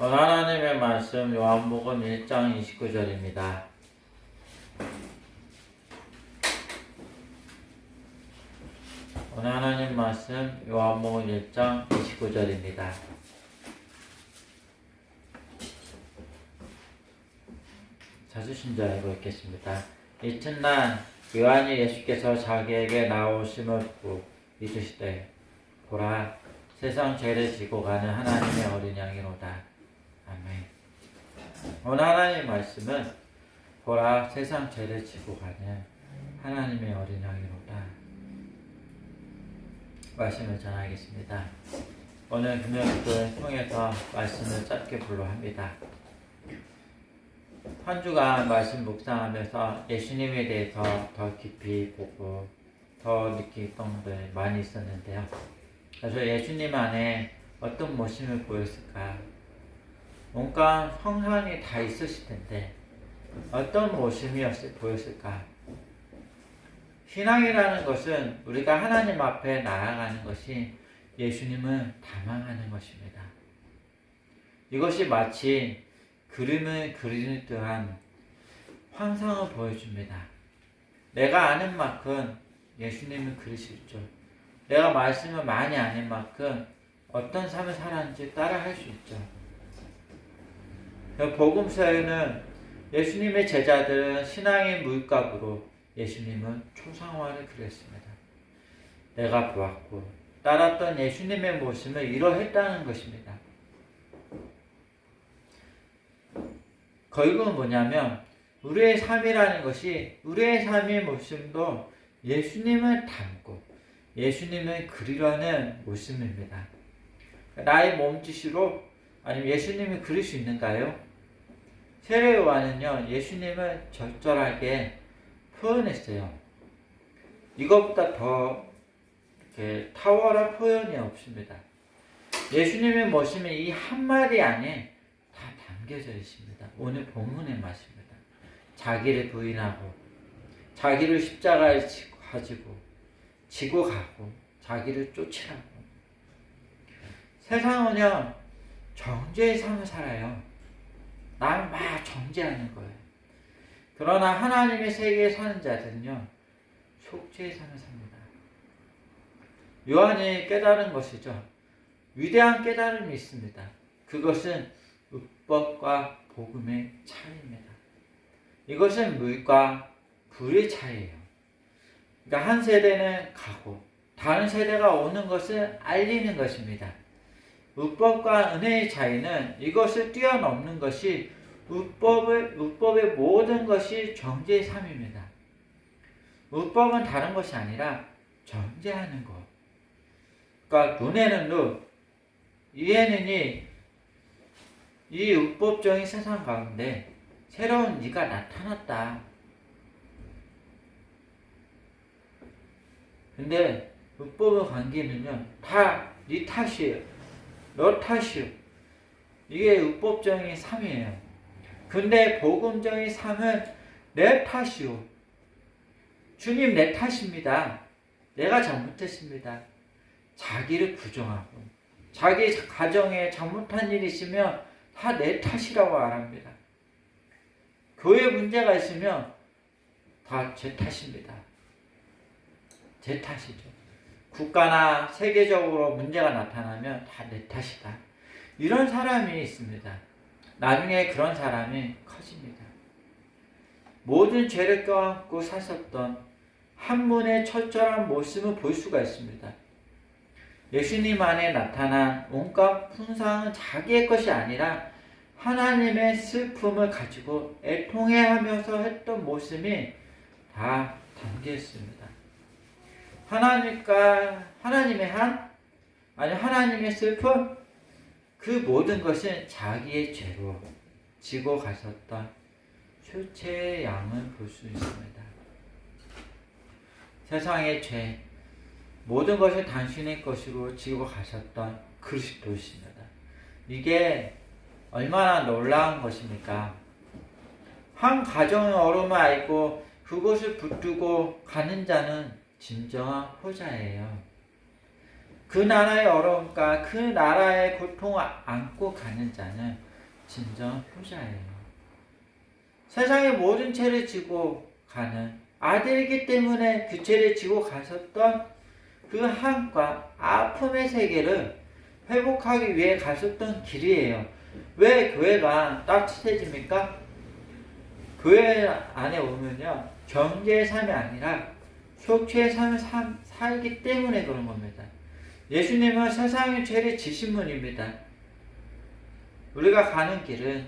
하나님의 말씀 요한복음 1장 29절입니다. 오늘 하나님 말씀 요한복음 1장 29절입니다. 자주신 줄 알고 있겠습니다. 이튿날 요한이 예수께서 자기에게 나오심을 보고 믿으시되 보라 세상 죄를 지고 가는 하나님의 어린 양이로다. 아멘. 오늘 하나님 말씀은 보라 세상 죄를 지고 가는 하나님의 어린 양이로다. 말씀을 전하겠습니다. 오늘 금요일을 통해서 말씀을 짧게 불러 합니다. 한 주간 말씀 묵상하면서 예수님에 대해서 더 깊이 보고 더 느끼던 게 많이 있었는데요. 그래서 예수님 안에 어떤 모습을 보였을까? 온갖 형상이 다 있으실 텐데 어떤 모습이었을 보였을까? 신앙이라는 것은 우리가 하나님 앞에 나아가는 것이 예수님을 닮아가는 것입니다. 이것이 마치 그림을 그리는 듯한 환상을 보여줍니다. 내가 아는 만큼 예수님을 수 있죠. 내가 말씀을 많이 아는 만큼 어떤 삶을 살았는지 따라 할 수 있죠. 복음서에는 예수님의 제자들은 신앙의 물감으로 예수님은 초상화를 그렸습니다. 내가 보았고 따랐던 예수님의 모습을 이러했다는 것입니다. 결국은 뭐냐면 우리의 삶이라는 것이 우리의 삶의 모습도 예수님을 닮고 예수님을 그리려는 모습입니다. 나의 몸짓으로 아니면 예수님을 그릴 수 있는가요? 세례요한은요 예수님을 적절하게 표현했어요. 이것보다 더 이렇게 탁월한 표현이 없습니다. 예수님의 모습이 이 한마디 안에 다 담겨져 있습니다. 오늘 본문의 말씀입니다. 자기를 부인하고 자기를 십자가에 가지고 지고 가고 자기를 쫓으라고 세상은요 정죄의 삶을 살아요. 나를 막 정죄하는 거예요. 그러나 하나님의 세계에 사는 자들은요 속죄의 삶을 삽니다. 요한이 깨달은 것이죠. 위대한 깨달음이 있습니다. 그것은 율법과 복음의 차이입니다. 이것은 물과 불의 차이예요. 그러니까 한 세대는 가고 다른 세대가 오는 것을 알리는 것입니다. 율법과 은혜의 차이는 이것을 뛰어넘는 것이 율법의, 율법의 모든 것이 정죄의 삶입니다. 율법은 다른 것이 아니라 정죄하는 것. 그러니까 눈에는 눈, 이에는 이, 이 율법적인 세상 가운데 새로운 네가 나타났다. 근데 율법의 관계는요, 다 네 탓이에요. 너 탓이요. 이게 율법적인 삶이에요. 근데 복음적인 삶은 내 탓이요. 주님 내 탓입니다. 내가 잘못했습니다. 자기를 부정하고 자기 가정에 잘못한 일이 있으면 다 내 탓이라고 말합니다. 교회 문제가 있으면 다 제 탓입니다. 제 탓이죠. 국가나 세계적으로 문제가 나타나면 다 내 탓이다. 이런 사람이 있습니다. 나중에 그런 사람이 커집니다. 모든 죄를 껴안고 사셨던 한 분의 철저한 모습을 볼 수가 있습니다. 예수님 안에 나타난 온갖 풍상은 자기의 것이 아니라 하나님의 슬픔을 가지고 애통해하면서 했던 모습이 다 담겨 있습니다. 하나님과 하나님의 한 아니 하나님의 슬픔 그 모든 것은 자기의 죄로 지고 가셨던 수체의 양을 볼 수 있습니다. 세상의 죄 모든 것을 당신의 것으로 지고 가셨던 그리스도십니다. 이게 얼마나 놀라운 것입니까? 한 가정의 어려움을 알고 그것을 붙들고 가는 자는 진정한 호자예요. 그 나라의 어려움과 그 나라의 고통을 안고 가는 자는 진정 효자예요. 세상의 모든 죄를 지고 가는 아들이기 때문에 그 죄를 지고 가셨던 그 한과 아픔의 세계를 회복하기 위해 가셨던 길이에요. 왜 교회가 따뜻해집니까? 교회 안에 오면요. 경제의 삶이 아니라 속죄의 삶을 사, 살기 때문에 그런 겁니다. 예수님은 세상의 죄를 지신 분입니다. 우리가 가는 길은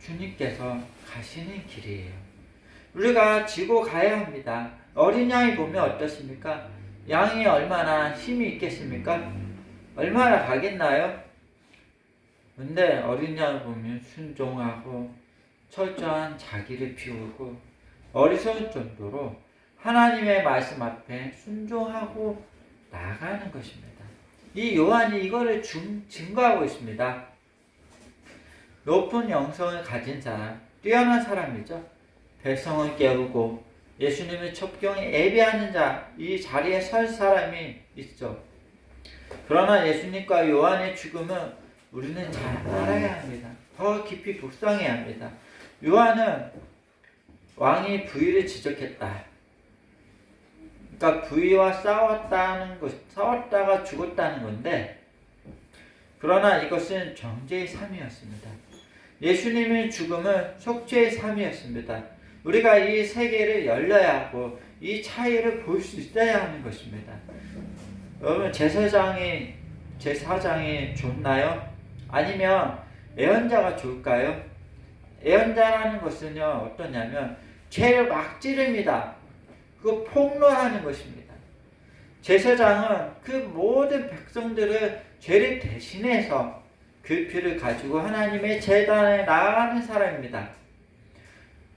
주님께서 가시는 길이에요. 우리가 지고 가야 합니다. 어린 양이 보면 어떻습니까? 양이 얼마나 힘이 있겠습니까? 얼마나 가겠나요? 근데 어린 양을 보면 순종하고 철저한 자기를 비우고 어리석을 정도로 하나님의 말씀 앞에 순종하고 나가는 것입니다. 이 요한이 이거를 중, 증거하고 있습니다. 높은 영성을 가진 사람, 뛰어난 사람이죠. 백성을 깨우고 예수님의 첩경에 예배하는 자, 이 자리에 설 사람이 있죠. 그러나 예수님과 요한의 죽음은 우리는 잘 알아야 합니다. 더 깊이 묵상해야 합니다. 요한은 왕이 부위를 지적했다. 그러니까 부위와 싸웠다는 것, 싸웠다가 죽었다는 건데, 그러나 이것은 정죄의 삶이었습니다. 예수님의 죽음은 속죄의 삶이었습니다. 우리가 이 세계를 열려야 하고 이 차이를 볼 수 있어야 하는 것입니다. 여러분 제사장이 제사장이 좋나요? 아니면 애언자가 좋을까요? 애언자라는 것은요 어떠냐면 죄를 막 찌릅니다. 그 폭로하는 것입니다. 제사장은 그 모든 백성들을 죄를 대신해서 그 피를 가지고 하나님의 재단에 나가는 사람입니다.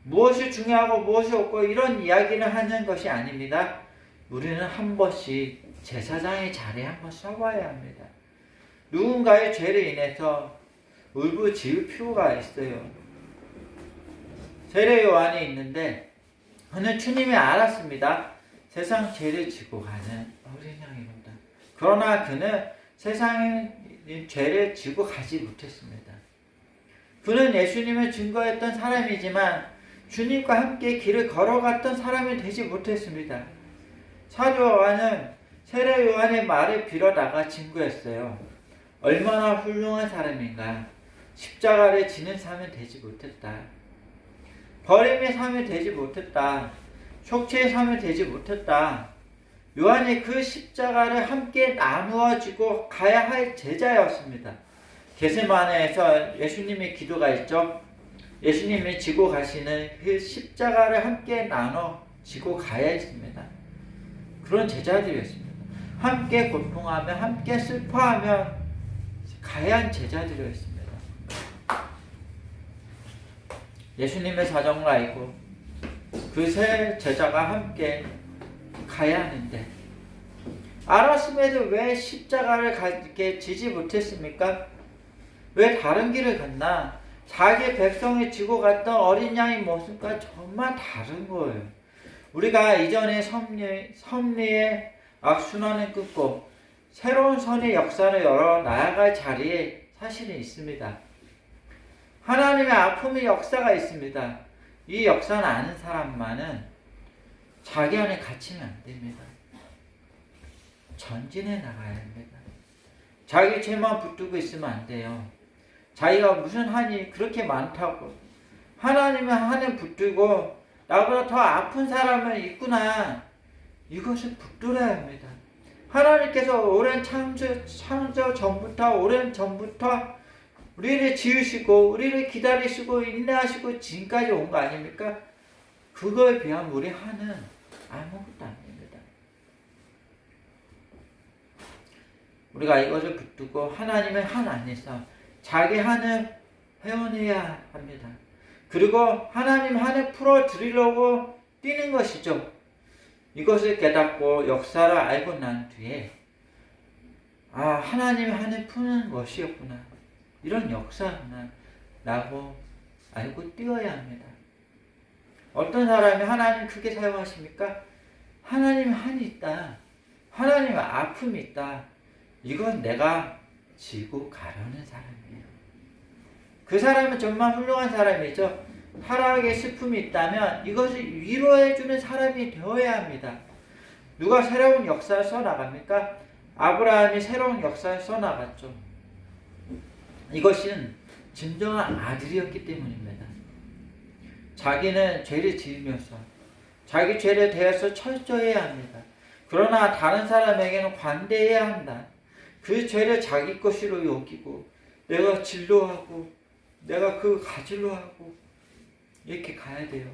무엇이 중요하고 무엇이 없고 이런 이야기를 하는 것이 아닙니다. 우리는 한 번씩 제사장의 자리에 한 번 서봐야 합니다. 누군가의 죄를 인해서 울부짖을 필요가 있어요. 세례 요한이 있는데 그는 주님이 알았습니다. 세상 죄를 지고 가는 어린 양입니다. 그러나 그는 세상의 죄를 지고 가지 못했습니다. 그는 예수님을 증거했던 사람이지만 주님과 함께 길을 걸어갔던 사람이 되지 못했습니다. 사도 요한은 세례 요한의 말을 빌어다가 증거했어요. 얼마나 훌륭한 사람인가. 십자가를 지는 삶이 되지 못했다. 버림의 삶이 되지 못했다. 속죄의 삶이 되지 못했다. 요한이 그 십자가를 함께 나누어 지고 가야 할 제자였습니다. 게세마네에서 예수님의 기도가 있죠. 예수님이 지고 가시는 그 십자가를 함께 나눠 지고 가야 했습니다. 그런 제자들이었습니다. 함께 고통하며 함께 슬퍼하며 가야 한 제자들이었습니다. 예수님의 사정을 알고 그 세 제자가 함께 가야 하는데 알았음에도 왜 십자가를 이렇게 지지 못했습니까? 왜 다른 길을 갔나? 자기 백성이 지고 갔던 어린 양의 모습과 정말 다른 거예요. 우리가 이전에 섭리, 섭리의 악순환을 끊고 새로운 선의 역사를 열어 나아갈 자리에 사실은 있습니다. 하나님의 아픔의 역사가 있습니다. 이 역사는 아는 사람만은 자기 안에 갇히면 안 됩니다. 전진해 나가야 합니다. 자기 죄만 붙들고 있으면 안 돼요. 자기가 무슨 한이 그렇게 많다고 하나님의 한을 붙들고 나보다 더 아픈 사람은 있구나 이것을 붙들어야 합니다. 하나님께서 오랜 창조, 창조 전부터 오랜 전부터 우리를 지으시고 우리를 기다리시고 인내하시고 지금까지 온 거 아닙니까? 그거에 비하면 우리 한은 아무것도 아닙니다. 우리가 이것을 붙들고 하나님의 한 안에서 자기 한을 회원해야 합니다. 그리고 하나님 한을 풀어드리려고 뛰는 것이죠. 이것을 깨닫고 역사를 알고 난 뒤에 아 하나님 한을 푸는 것이었구나 이런 역사구나 라고 알고 뛰어야 합니다. 어떤 사람이 하나님 크게 사용하십니까? 하나님 한이 있다. 하나님 아픔이 있다. 이건 내가 지고 가려는 사람이에요. 그 사람은 정말 훌륭한 사람이죠. 타락의 슬픔이 있다면 이것을 위로해주는 사람이 되어야 합니다. 누가 새로운 역사를 써나갑니까? 아브라함이 새로운 역사를 써나갔죠. 이것은 진정한 아들이었기 때문입니다. 자기는 죄를 지으면서 자기 죄를 대해서 철저해야 합니다. 그러나 다른 사람에게는 관대해야 한다. 그 죄를 자기 것으로 여기고 내가 진로하고 내가 그 가지로 하고 이렇게 가야 돼요.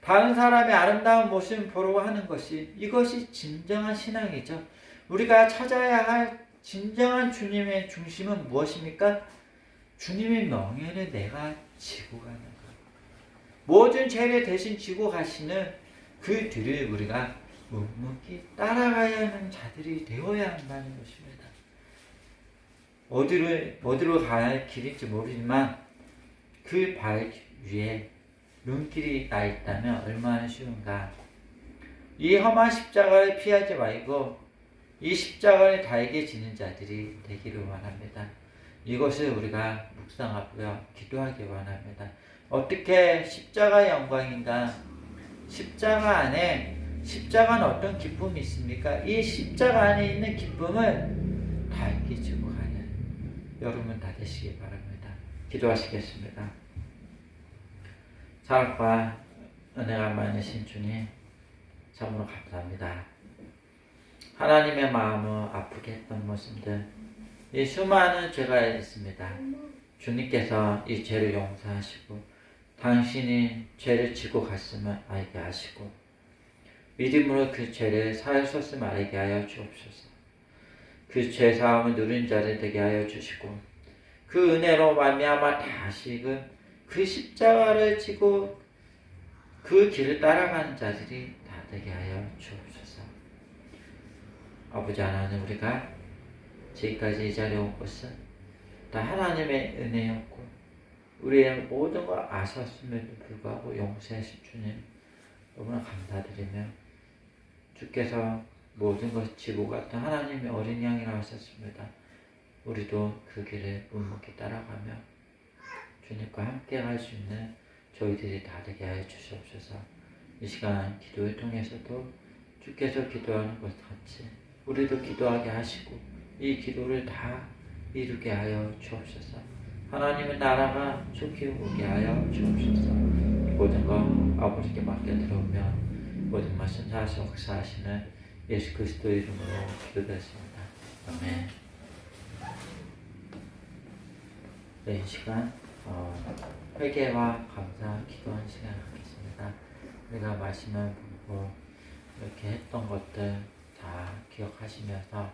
다른 사람의 아름다운 모습을 보러 하는 것이 이것이 진정한 신앙이죠. 우리가 찾아야 할 진정한 주님의 중심은 무엇입니까? 주님의 명예를 내가 지고 가는 것. 모든 죄를 대신 지고 가시는 그 뒤를 우리가 묵묵히 따라가야 하는 자들이 되어야 한다는 것입니다. 어디를 어디로 가야 할 길인지 모르지만 그 발 위에 눈길이 나 있다면 얼마나 쉬운가. 이 험한 십자가를 피하지 말고 이 십자가를 달게 지는 자들이 되기를 원합니다. 이것을 우리가 묵상하고요. 기도하기 원합니다. 어떻게 십자가의 영광인가? 십자가 안에 십자가는 어떤 기쁨이 있습니까? 이 십자가 안에 있는 기쁨을 달게 지고 가는 여러분 다 되시기 바랍니다. 기도하시겠습니다. 사랑과 은혜가 많으신 주님, 참으로 감사합니다. 하나님의 마음을 아프게 했던 모습들, 이 수많은 죄가 있습니다. 주님께서 이 죄를 용서하시고, 당신이 죄를 지고 갔음을 알게 하시고, 믿음으로 그 죄를 사하셨음을 알게 하여 주옵소서. 그 죄 사함을 누린 자를 되게 하여 주시고, 그 은혜로 말미암아 다시금 그 십자가를 지고 그 길을 따라가는 자들이 다 되게 하여 주옵소서. 아버지 하나님 우리가 지금까지 이 자리에 온 것은 다 하나님의 은혜였고 우리의 모든 걸 아셨음에도 불구하고 용서하신 주님 너무나 감사드리며 주께서 모든 것을 지고 갔던 하나님의 어린 양이라고 하셨습니다. 우리도 그 길을 묵묵히 따라가며 주님과 함께 할 수 있는 저희들이 다 되게 하여 주시옵소서. 이 시간 기도를 통해서도 주께서 기도하는 것 같이 우리도 기도하게 하시고 이 기도를 다 이루게 하여 주옵소서. 하나님의 나라가 좋게 오게 하여 주옵소서. 모든 것 아버지께 맡겨 들어오며 모든 말씀 사서 역사하시는 예수 그리스도 이름으로 기도드렸습니다. 아멘. 네, 이 시간 어, 회개와 감사 기도하는 시간을 갖겠습니다. 우리가 말씀을 보고 이렇게 했던 것들 다 기억하시면서